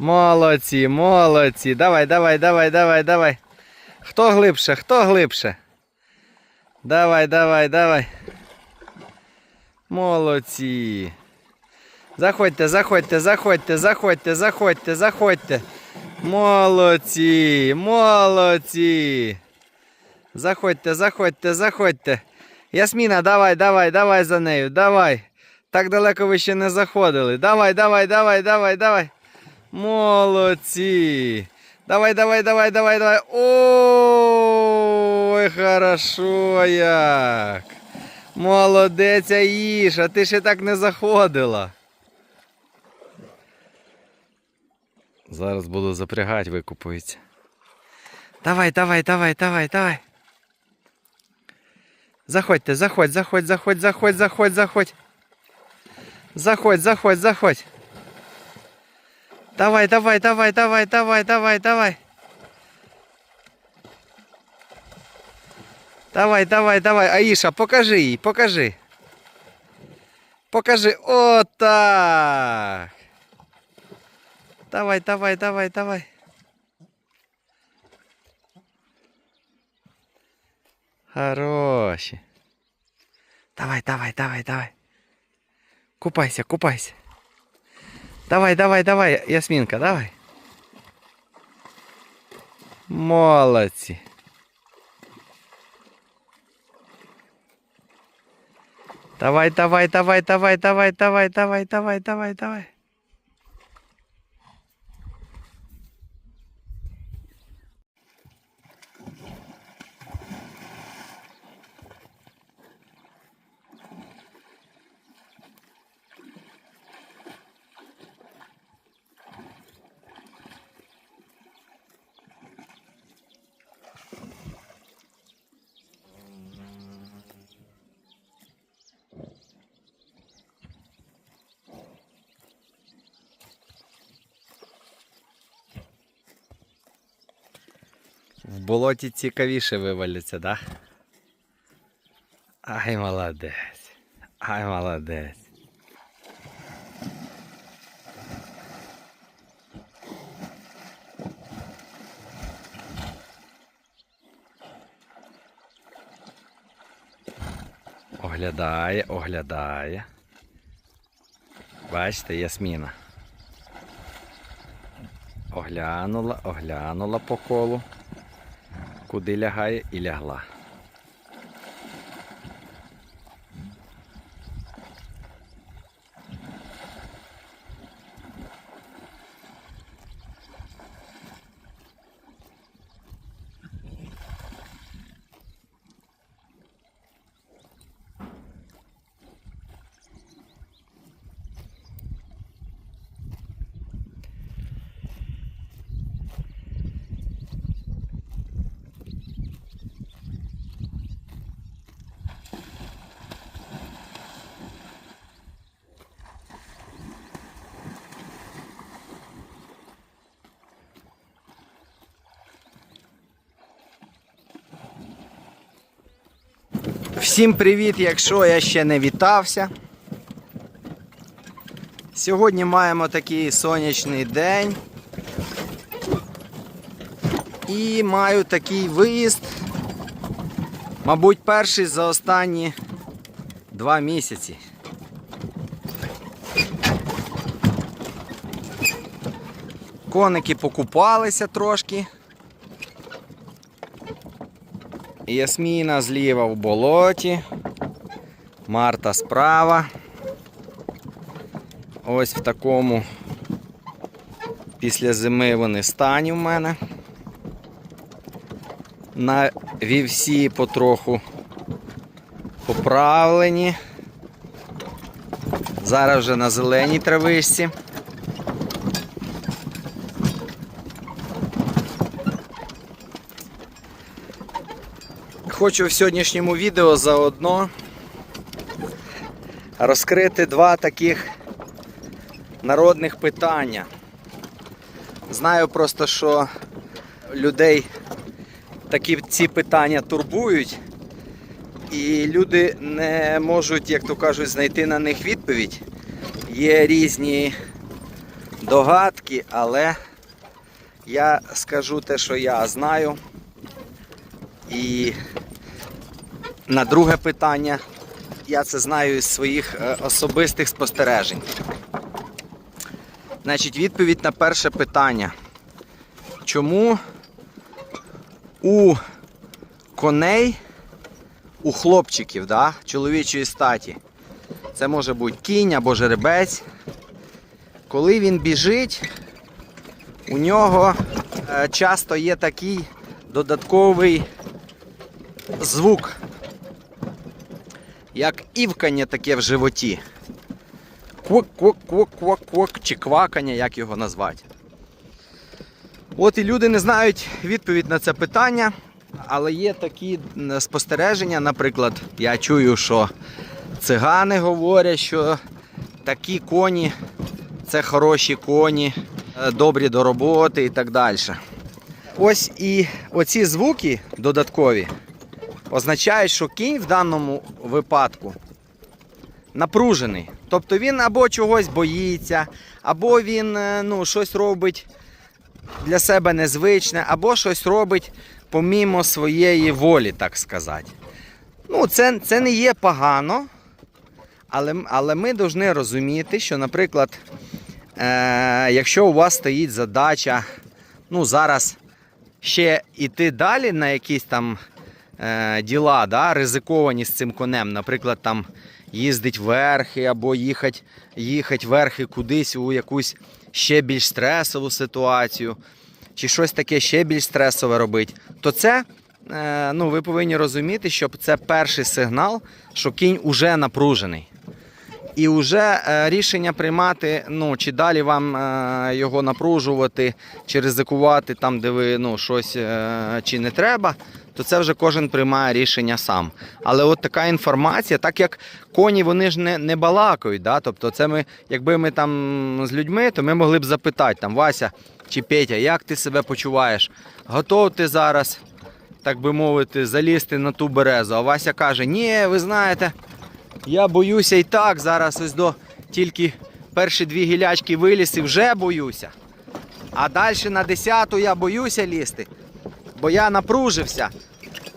Молодці, молодці. Давай, давай, давай, давай, давай. Хто глибше, хто глибше? Давай, давай, давай. Молодці. Заходьте, заходьте, заходьте, заходьте, заходьте, заходьте. Молодці, молодці. Заходьте, заходьте, заходьте. Ясміна, давай, давай, давай за нею, давай. Так далеко ви ще не заходили. Давай, давай, давай, давай, давай. Молодці. Давай, давай, давай, давай, давай. Ой, хорошо як. Молодець, Аїша, ти ще так не заходила. Зараз буду запрягати, викупується. Давай, давай, давай, давай, давай. Заходьте, заходь, заходь, заходь, заходь, заходь, заходь. Заходь, заходь, заходь. Давай, давай, давай, давай, давай, давай, давай. Давай, давай, давай. Аїша, покажи їй, покажи. Покажи. Отак. Давай, давай, давай, давай. Хороші. Давай, давай, давай, давай. Купайся, купайся. Давай, давай, давай, Ясминка, давай. Молодці. Давай, давай, давай, давай, давай, давай, давай, давай, давай, В болоті цікавіше виваляться, да? Ай, молодець. Ай, молодець. Оглядає, оглядає. Бачите, Ясміна. Оглянула, оглянула по колу. Куди лягає і лягла. Всім привіт, якщо я ще не вітався. Сьогодні маємо такий сонячний день. І маю такий виїзд. Мабуть, перший за останні два місяці. Коники покупалися трошки. Ясміна зліва в болоті. Марта справа. Ось в такому після зими вони стані в мене. На вівсі потроху поправлені. Зараз вже на зеленій травишці. Хочу в сьогоднішньому відео заодно розкрити два таких народних питання. Знаю просто, що людей такі ці питання турбують, і люди не можуть, як то кажуть, знайти на них відповідь. Є різні догадки, але я скажу те, що я знаю. І на друге питання я це знаю із своїх е, особистих спостережень. Значить, відповідь на перше питання. Чому у коней, у хлопчиків, да, чоловічої статі, це може бути кінь або жеребець, коли він біжить, у нього е, часто є такий додатковий звук, як івкання таке в животі. Квок-квок-квок-квок-квок, чи квакання, як його назвати. От і люди не знають відповідь на це питання, але є такі спостереження. Наприклад, я чую, що цигани говорять, що такі коні це хороші коні, е, добрі до роботи і так далі. Ось і оці звуки додаткові означають, що кінь в даному випадку напружений. Тобто він або чогось боїться, або він е, ну, щось робить для себе незвичне, або щось робить помімо своєї волі, так сказати. Ну, це, це не є погано, але, але ми повинні розуміти, що, наприклад, е, якщо у вас стоїть задача, ну, зараз ще йти далі на якісь там е, діла, да, ризиковані з цим конем, наприклад, там їздить верхи або їхати, їхати верхи кудись у якусь ще більш стресову ситуацію, чи щось таке ще більш стресове робити, то це е, ну, ви повинні розуміти, що це перший сигнал, що кінь уже напружений. І вже е, рішення приймати, ну, чи далі вам його напружувати, чи ризикувати там, де ви ну, щось чи не треба, то це вже кожен приймає рішення сам. Але от така інформація, так як коні вони ж не, не балакають, да? тобто це ми, якби ми там з людьми, то ми могли б запитати там, Вася чи Петя, як ти себе почуваєш? Готов ти зараз, так би мовити, залізти на ту березу? А Вася каже, ні, ви знаєте. Я боюся і так зараз ось до тільки перші дві гілячки виліз і вже боюся. А далі на десяту я боюся лізти, бо я напружився.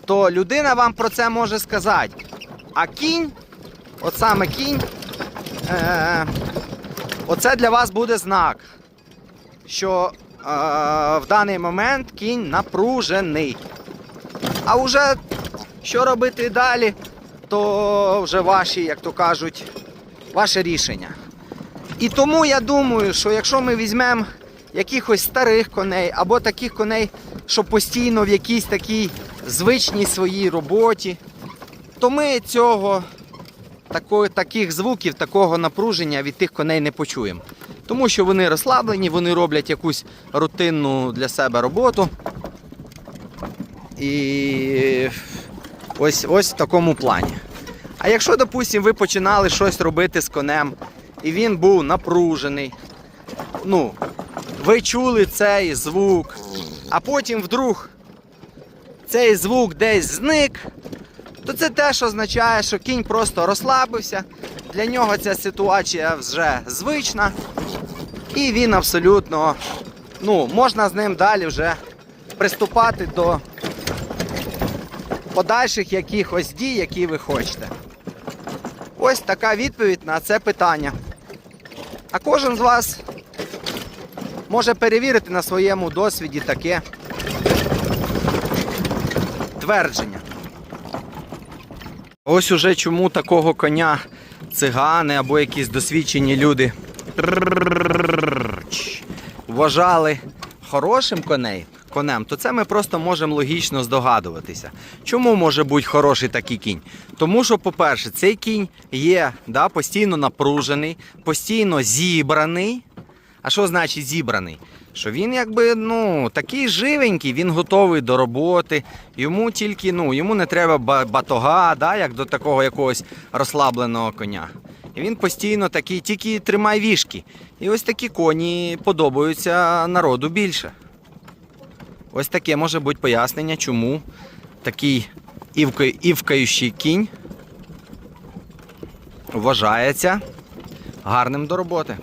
То людина вам про це може сказати. А кінь, от саме кінь, е- оце для вас буде знак, що е- в даний момент кінь напружений. А вже що робити далі? то вже ваші, як то кажуть, ваше рішення. І тому я думаю, що якщо ми візьмемо якихось старих коней або таких коней, що постійно в якійсь такій звичній своїй роботі, то ми цього такої, таких звуків, такого напруження від тих коней не почуємо. Тому що вони розслаблені, вони роблять якусь рутинну для себе роботу. І ось, ось в такому плані. А якщо, допустимо, ви починали щось робити з конем, і він був напружений, ну, ви чули цей звук, а потім вдруг цей звук десь зник, то це теж означає, що кінь просто розслабився, для нього ця ситуація вже звична, і він абсолютно, ну, можна з ним далі вже приступати до подальших якихось дій, які ви хочете. Ось така відповідь на це питання. А кожен з вас може перевірити на своєму досвіді таке твердження. Ось уже чому такого коня цигани або якісь досвідчені люди вважали хорошим коней, конем, то це ми просто можемо логічно здогадуватися. Чому може бути хороший такий кінь? Тому що, по-перше, цей кінь є да, постійно напружений, постійно зібраний. А що значить зібраний? Що він якби ну, такий живенький, він готовий до роботи. Йому тільки ну, йому не треба батога, да, як до такого якогось розслабленого коня. І він постійно такий, тільки тримай вішки. І ось такі коні подобаються народу більше. Ось таке може бути пояснення, чому такий івка- івкаючий кінь вважається гарним до роботи.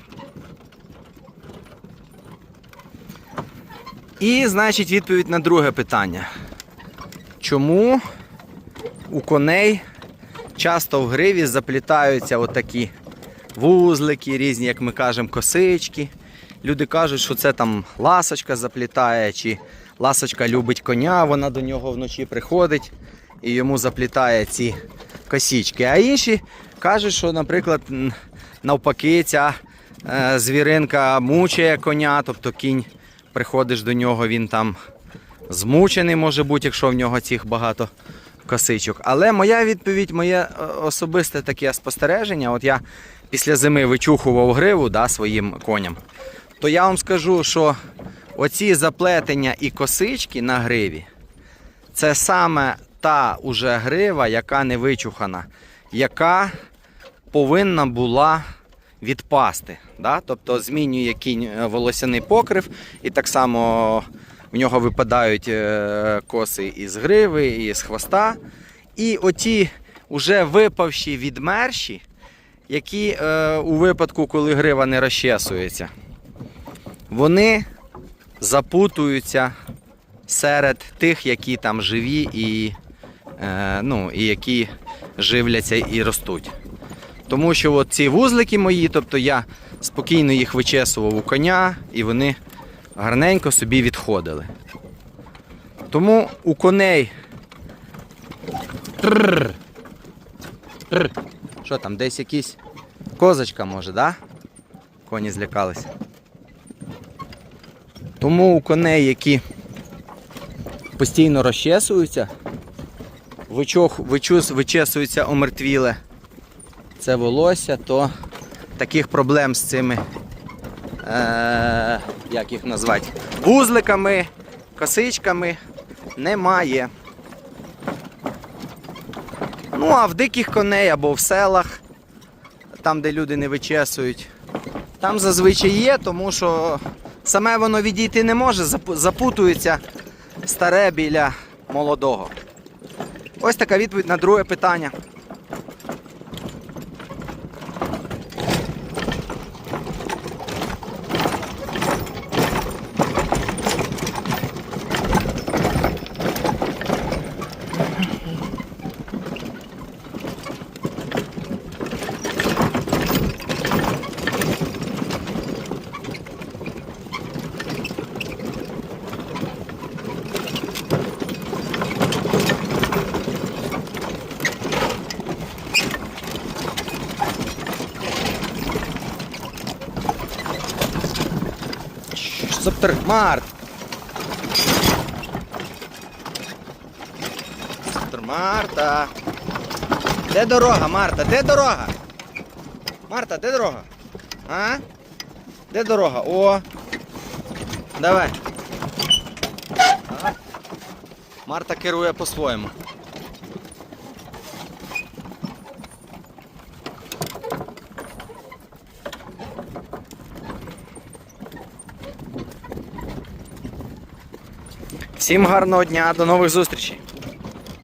І, значить, відповідь на друге питання. Чому у коней часто в гриві заплітаються отакі вузлики, різні, як ми кажемо, косички. Люди кажуть, що це там ласочка заплітає, чи ласочка любить коня, вона до нього вночі приходить і йому заплітає ці косічки. А інші кажуть, що, наприклад, навпаки, ця е, звіринка мучає коня, тобто кінь приходиш до нього, він там змучений може бути, якщо в нього цих багато косичок. Але моя відповідь, моє е, особисте таке спостереження, от я після зими вичухував гриву да, своїм коням, то я вам скажу, що оці заплетення і косички на гриві, це саме та уже грива, яка не вичухана, яка повинна була відпасти. Да? Тобто змінює кінь е, волосяний покрив, і так само в нього випадають е, коси із гриви, і з хвоста. І оті вже випавші відмерші, які е, у випадку, коли грива не розчесується, вони запутуються серед тих, які там живі і, е, ну, і які живляться і ростуть. Тому що от ці вузлики мої, тобто я спокійно їх вичесував у коня, і вони гарненько собі відходили. Тому у коней. Що там, десь якісь козочка може, да? Коні злякалися. Тому у коней, які постійно розчесуються, вичесуються омертвіле це волосся, то таких проблем з цими, е, як їх назвати, вузликами, косичками немає. Ну, а в диких коней або в селах, там, де люди не вичесують, там зазвичай є, тому що саме воно відійти не може, запутується старе біля молодого. Ось така відповідь на друге питання. Септор, Март. Септор, Марта. Де дорога, Марта? Де дорога? Марта, де дорога? А? Де дорога? О. Давай. Марта керує по-своєму. Всім гарного дня, до нових зустрічей.